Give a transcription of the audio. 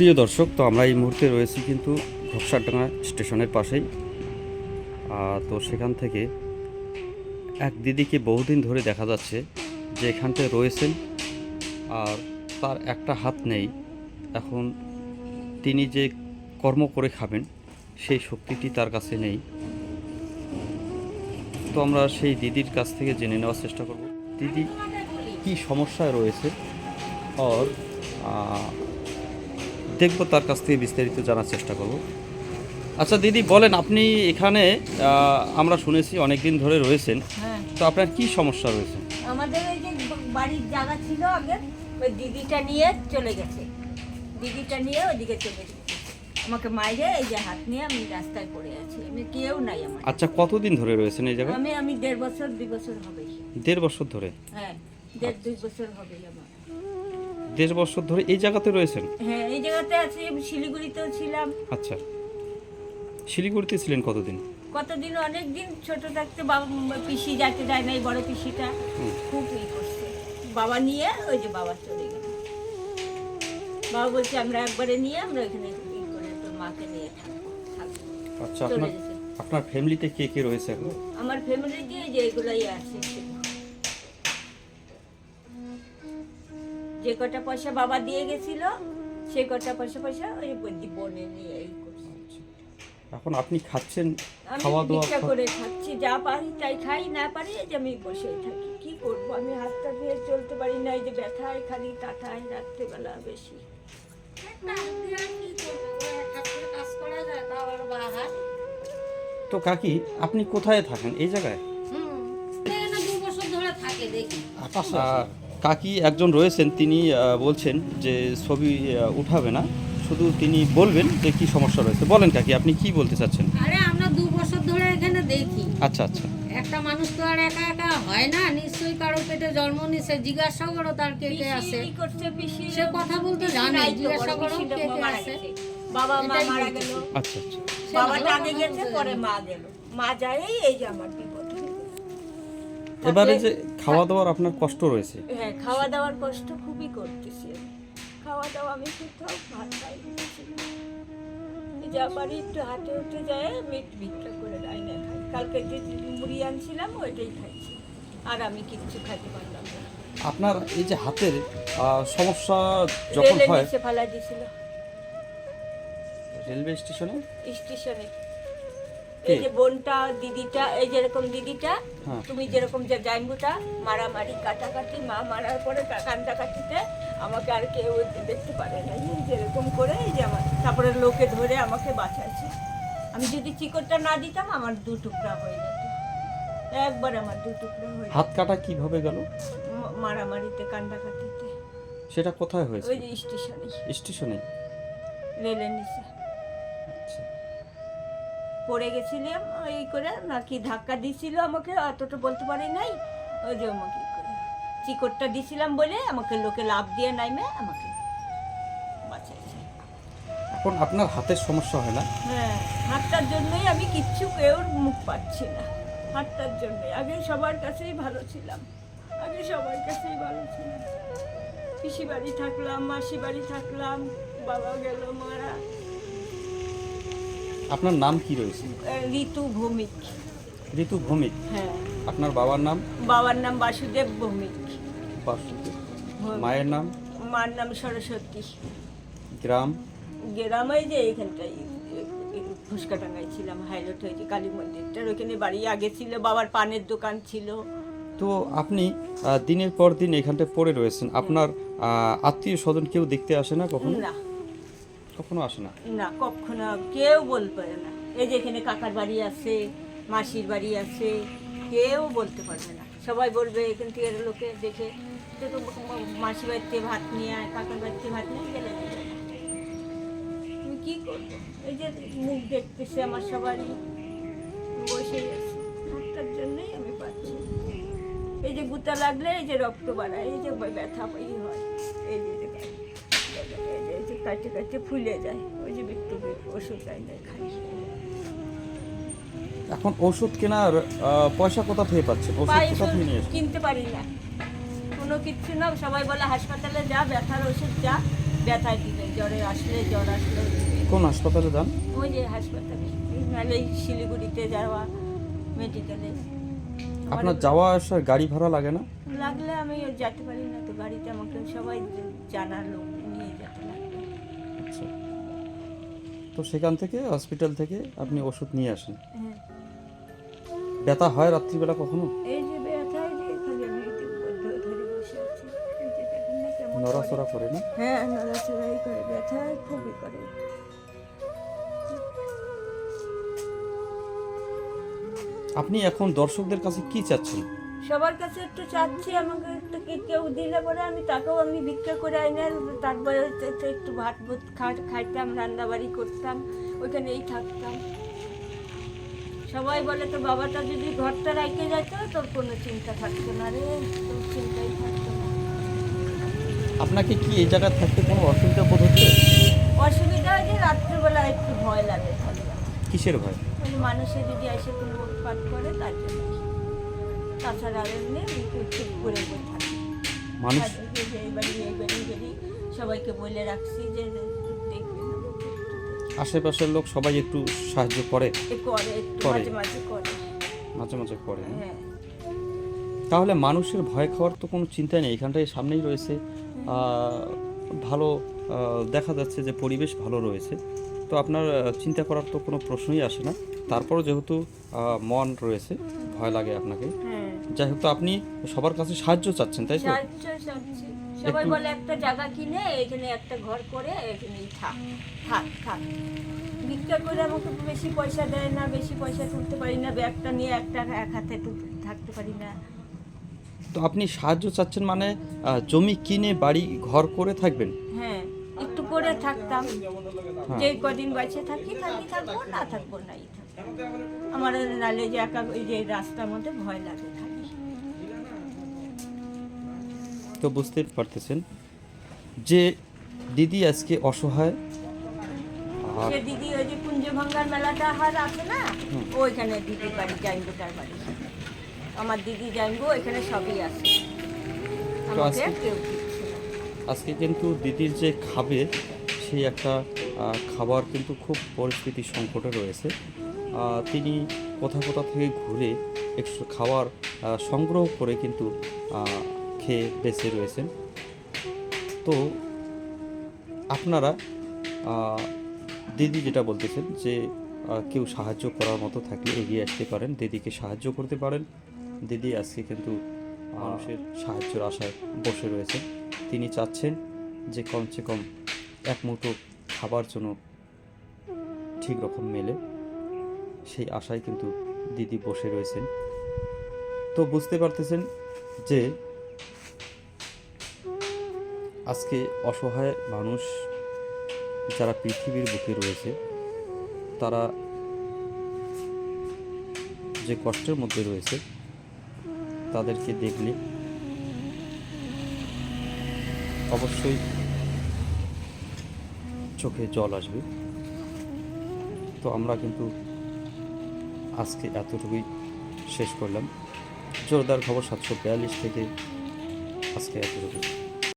প্রিয় দর্শক, তো আমরা এই মুহূর্তে রয়েছি কিন্তু ঘোকসারডাঙ্গা স্টেশনের পাশেই। তো সেখান থেকে এক দিদিকে বহুদিন ধরে দেখা যাচ্ছে, যে এখানটায় রয়েছেন, আর তার একটা হাত নেই। এখন তিনি যে কর্ম করে খাবেন, সেই শক্তিটি তার কাছে নেই। তো আমরা সেই দিদির কাছ থেকে জেনে নেওয়ার চেষ্টা করব, দিদি কি সমস্যায় রয়েছে? আর দেখব তার কাছ থেকে বিস্তারিত জানার চেষ্টা করব। আচ্ছা দিদি বলেন আপনি এখানে আমরা শুনেছি অনেক দিন ধরে রয়েছেন। হ্যাঁ। তো আপনার কি সমস্যা রয়েছে? আমাদের ওই যে বাড়ির জায়গা ছিল আগে ওই দিদিটা নিয়ে চলে গেছে। দিদিটা নিয়ে ওইদিকে চলে গেছে। আমাকে মাইরে এই যে হাত নিয়ে আমি রাস্তায় পড়ে আছি। আমি কেউ নাই আমার। আচ্ছা কতদিন ধরে রয়েছেন এই জায়গায়? আমি আমি দেড় বছর দুই বছর হবে দেড় বছর ধরে? হ্যাঁ দেড় দুই বছর হবে আমার। দেড় বছর ধরে এই জায়গাতে রয়েছেন? হ্যাঁ এই জায়গাতে আছি শিলিগুড়িতেও ছিলাম। আচ্ছা। শিলিগুড়িতে ছিলেন কতদিন? কতদিন? অনেক দিন ছোট থাকতে বাবা পিসি যাইতে যায় না এই বড় পিসিটা। খুব ই করছে। বাবা নিয়ে ওই যে বাবা চলে গেল। বাবা বলছে আমরা একবারে নিয়ে আমরা এখানে ই করে তোর মাকে নিয়ে থাকব। আচ্ছা আপনার আপনার ফ্যামিলিতে কে কে রয়েছে এখন? আমার ফ্যামিলি দিয়ে যে এগুলাই আছে। যে কটা পয়সা বাবা দিয়ে গেছিল সে কটা পয়সা পয়সা ওই বদি বনে নিয়ে এই করছে। এখন আপনি খাচ্ছেন আমি খাওয়া দাওয়া করে খাচ্ছি যা পারি তাই খাই না পারি যে আমি বসে থাকি কি করব? আমি হাতটা দিয়ে চলতে পারি না এই যে ব্যথায় খালি টাটায় রাত্রেবেলা বেশি। তো কাকি আপনি কোথায় থাকেন? এই জায়গায়? ধরে থাকে দেখি। আঠাশ আহ, কাকি একজন রয়েছেন তিনি বলছেন যে ছবি উঠাবে না। শুধু তিনি বলবেন যে কি সমস্যা রয়েছে। বলেন কাকি আপনি কি বলতে চাচ্ছেন? আরে আমরা দু বছর ধরে এখানে দেখি। আচ্ছা আচ্ছা। একটা মানুষ তো আর একা একা হয় না। নিশ্চয়ই কারও পেটে জন্ম নিছে জিজ্ঞাসা করো তার কে কে আছে। সে কথা বলতে জানে, জিজ্ঞাসা করো কে কে আছে। বাবা মা মারা। গেল। আচ্ছা আচ্ছা। বাবাটা আগে গেছে পরে মা গেল। মা যায় এই যে আমার। এবারে যে খাওয়া দাওয়ার আপনার কষ্ট রয়েছে। হ্যাঁ খাওয়া দাওয়ার কষ্ট খুবই করতেছি খাওয়া দাওয়া আমি কোথাও ভাত খাই। যা পারি একটু হাতে উঠে যায় মিট ভিক্ষা করে দেয় না খাই। কালকে যে মুড়ি আনছিলাম ওইটাই খাইছি। আর আমি কিচ্ছু খাইতে পারলাম না। আপনার এই যে হাতের সমস্যা যখন হয় ফেলা দিছিল। রেলওয়ে স্টেশনে? স্টেশনে? এই যে বোনটা দিদিটা এই যেরকম দিদিটা হ্যাঁ। তুমি যেরকম যে জাইম্বুটা মারামারি কাটাকাটি মা মারার পরে কান্দাকাটিতে আমাকে আর কেউ দেখতে পারে না। যেরকম করে এই যে আমার তারপরে লোকে ধরে আমাকে বাঁচাইছে। আমি যদি চিকরটা না দিতাম আমার দু টুকরা হয়ে যেত। একবার আমার দু টুকরা হয়ে হাত কাটা কীভাবে গেল? মারামারিতে কান্দাকাটিতে। সেটা কোথায় হয়েছে? ওই যে স্টেশনে। স্টেশনে? রেলের নিচে। আচ্ছা। পড়ে গেছিলাম এই করে নাকি ধাক্কা দিছিল আমাকে অতটা বলতে পারি নাই। ওই যে আমাকে করে চিকটটা দিছিলাম বলে আমাকে লোকে লাভ দিয়ে নাইমে আমাকে বাঁচাইছে। এখন আপনার হাতের সমস্যা হয় না? হ্যাঁ হাতটার জন্যই আমি কিচ্ছু কেউ মুখ পাচ্ছি না। হাতটার জন্যই। আগে সবার কাছেই ভালো ছিলাম। আগে সবার কাছেই ভালো ছিলাম। পিসি বাড়ি থাকলাম মাসি বাড়ি থাকলাম বাবা গেল মারা আপনার নাম কি রয়েছে? ঋতু ভৌমিক। ঋতু ভৌমিক। হ্যাঁ। আপনার বাবার নাম? বাবার নাম বাসুদেব ভৌমিক। বাসুদেব। মায়ের নাম? মার নাম সরস্বতী। গ্রাম? গ্রামে যে এখানটাই ফুসকাটাঙ্গায় ছিলাম হাইরোড হয়েছে কালী মন্দিরটার ওইখানে বাড়ি আগে ছিল বাবার পানের দোকান ছিল। তো আপনি দিনের পর দিন এখানটায় পড়ে রয়েছেন। আপনার আত্মীয় স্বজন কেউ দেখতে আসে না কখনো? না। কখনো আসে না। না, কখনো কেউ বলতে পারে না। এই যে এখানে কাকার বাড়ি আছে, মাসির বাড়ি আছে, কেউ বলতে পারবে না। সবাই বলবে, এখান থেকে লোকে দেখে, "তো তো মাসি বাড়িতে ভাত নিয়ে আয়, কাকার বাড়িতে ভাত নিয়ে গেলে কি করব? এই যে মুখ দেখতেছে আমার সবারই, বসে আছে জন্যই আমি পাচ্ছি এই যে গুতা লাগলে এই যে রক্ত বাড়ায়, এই যে ব্যথা হয়। এই যে- এই যে কাটে কাটে ফুলে যায়। ওই যে একটু ওষুধ আই না খাই। এখন ওষুধ কেনার পয়সা কোথা থেকে পাচ্ছেন? ওষুধ কোথা থেকে নিয়ে কিনতে পারি না। কোনো কিছু না সবাই বলে হাসপাতালে যা ব্যথার ওষুধ যা ব্যথায় দিবে। জ্বরে আসলে জ্বর আসলে। কোন হাসপাতালে যান? ওই যে হাসপাতালে। নাহলে এই শিলিগুড়িতে যাওয়া মেডিকেলে। আপনার যাওয়া আসার গাড়ি ভাড়া লাগে না? লাগলে আমি যেতে পারি না তো গাড়িতে আমাকে সবাই জানার লোক নিয়ে যেতে লাগবে আচ্ছা তো সেখান থেকে হসপিটাল থেকে আপনি ওষুধ নিয়ে আসেন। হ্যাঁ। ব্যথা হয় রাত্রিবেলা কখনো? আছি। নড়াচড়া করে না? হ্যাঁ নড়াচড়াই করে ব্যথায় খুবই করে। আপনি এখন দর্শকদের কাছে কি চাচ্ছেন? সবার কাছে একটু চাচ্ছি আমাকে একটু কি কেউ দিলে পরে আমি তাকেও আমি ভিক্ষা করে আইনে তারপরে একটু ভাত ভুত খাইতাম রান্নাবাড়ি করতাম ওইখানেই থাকতাম। সবাই বলে তো বাবাটা যদি ঘরটা রাখতে যেত তোর কোনো চিন্তা থাকতো না রে তোর চিন্তাই থাকতো না। আপনাকে কি এই জায়গায় থাকতে কোনো অসুবিধা বোধ হচ্ছে? অসুবিধা হয় যে রাত্রিবেলা একটু ভয় লাগে। কিসের ভয়? মানে মানুষে যদি এসে কোনো উৎপাত করে তার জন্য। তাছাড়া আর এমনি আমি করে থাকি। মানুষ? যদি সবাইকে বলে রাখছি যে দেখবেন। আশেপাশের লোক সবাই একটু সাহায্য করে? করে মাঝে মাঝে করে। মাঝে মাঝে করে হ্যাঁ? তাহলে মানুষের ভয় খাওয়ার তো কোনো চিন্তা নেই এখানটায় সামনেই রয়েছে। ভালো দেখা যাচ্ছে যে পরিবেশ ভালো রয়েছে। তো আপনার চিন্তা করার তো কোনো প্রশ্নই আসে না। তারপরও যেহেতু মন রয়েছে ভয় লাগে আপনাকে। হ্যাঁ। যাই হোক তো আপনি সবার কাছে সাহায্য চাচ্ছেন তাই তো? সাহায্য চাচ্ছি। সবাই একটু- বলে একটা জায়গা কিনে এখানে একটা ঘর করে এখানেই থাক থাক থাক। ভিক্ষা করে আমাকে বেশি পয়সা দেয় না বেশি পয়সা তুলতে পারি না ব্যাগটা নিয়ে একটা এক হাতে তুলতে থাকতে পারি না। তো আপনি সাহায্য চাচ্ছেন মানে আহ, জমি কিনে বাড়ি ঘর করে থাকবেন? হ্যাঁ একটু করে থাকতাম। হ্যাঁ। যে কদিন বাঁচে থাকি থাকি থাকব না থাকব নাই থাকব। আমার নালে যে একা ওই যে রাস্তার মধ্যে ভয় লাগে। তো বুঝতে পারতেছেন যে দিদি আজকে অসহায়। আর সে দিদি ওই যে কুঞ্জভাঙ্গার মেলাটা হার আছে না ওইখানে দিদির বাড়ি জাইঙ্গোটার বাড়ি। আমার দিদি জাইঙ্গো এখানে সবই আছে। আমাকে আজকে- কেউ দিচ্ছে না। আজকে কিন্তু দিদির যে খাবে সেই একটা আহ, খাবার কিন্তু খুব পরিস্থিতি সংকটে রয়েছে। আহ, তিনি কোথা কোথা থেকে ঘুরে একটু খাবার আহ, সংগ্রহ করে কিন্তু আহ, খেয়ে বেঁচে রয়েছেন। তো আপনারা দিদি যেটা বলতেছেন যে কেউ সাহায্য করার মতো থাকলে এগিয়ে আসতে পারেন, দিদিকে সাহায্য করতে পারেন। দিদি আজকে কিন্তু মানুষের সাহায্যের আশায় বসে রয়েছে তিনি চাচ্ছেন যে কমসে কম এক মুঠো খাবার জন্য ঠিক রকম মেলে। সেই আশায় কিন্তু দিদি বসে রয়েছেন। তো বুঝতে পারতেছেন যে আজকে অসহায় মানুষ যারা পৃথিবীর বুকে রয়েছে, তারা যে কষ্টের মধ্যে রয়েছে, তাদেরকে দেখলে অবশ্যই চোখে জল আসবে। তো আমরা কিন্তু আজকে এতটুকুই শেষ করলাম। জোরদার খবর সাতশো বিয়াল্লিশ থেকে আজকে এতটুকুই।